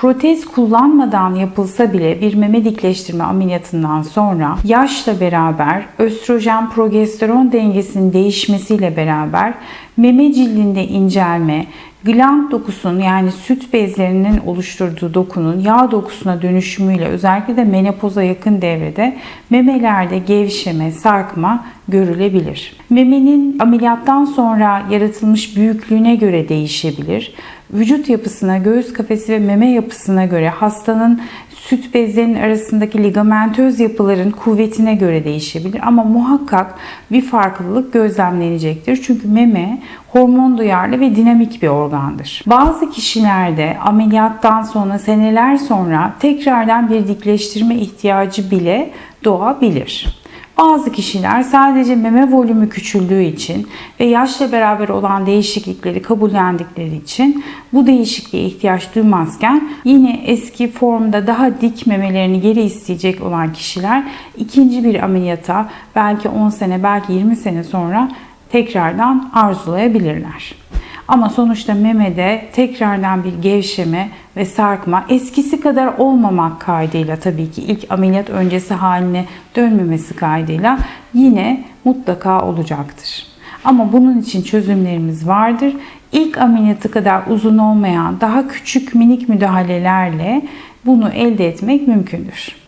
Protez kullanmadan yapılsa bile bir meme dikleştirme ameliyatından sonra yaşla beraber östrojen progesteron dengesinin değişmesiyle beraber meme cildinde incelme, gland dokusunun yani süt bezlerinin oluşturduğu dokunun yağ dokusuna dönüşümüyle özellikle de menopoza yakın devrede memelerde gevşeme, sarkma görülebilir. Memenin ameliyattan sonra yaratılmış büyüklüğüne göre değişebilir. Vücut yapısına, göğüs kafesi ve meme yapısına göre hastanın süt bezlerinin arasındaki ligamentöz yapıların kuvvetine göre değişebilir ama muhakkak bir farklılık gözlemlenecektir. Çünkü meme hormon duyarlı ve dinamik bir organdır. Bazı kişilerde ameliyattan sonra seneler sonra tekrardan bir dikleştirme ihtiyacı bile doğabilir. Bazı kişiler sadece meme volümü küçüldüğü için ve yaşla beraber olan değişiklikleri kabullendikleri için bu değişikliğe ihtiyaç duymazken yine eski formda daha dik memelerini geri isteyecek olan kişiler ikinci bir ameliyata belki 10 sene belki 20 sene sonra tekrardan arzulayabilirler. Ama sonuçta memede tekrardan bir gevşeme ve sarkma eskisi kadar olmamak kaydıyla tabii ki ilk ameliyat öncesi haline dönmemesi kaydıyla yine mutlaka olacaktır. Ama bunun için çözümlerimiz vardır. İlk ameliyatı kadar uzun olmayan daha küçük minik müdahalelerle bunu elde etmek mümkündür.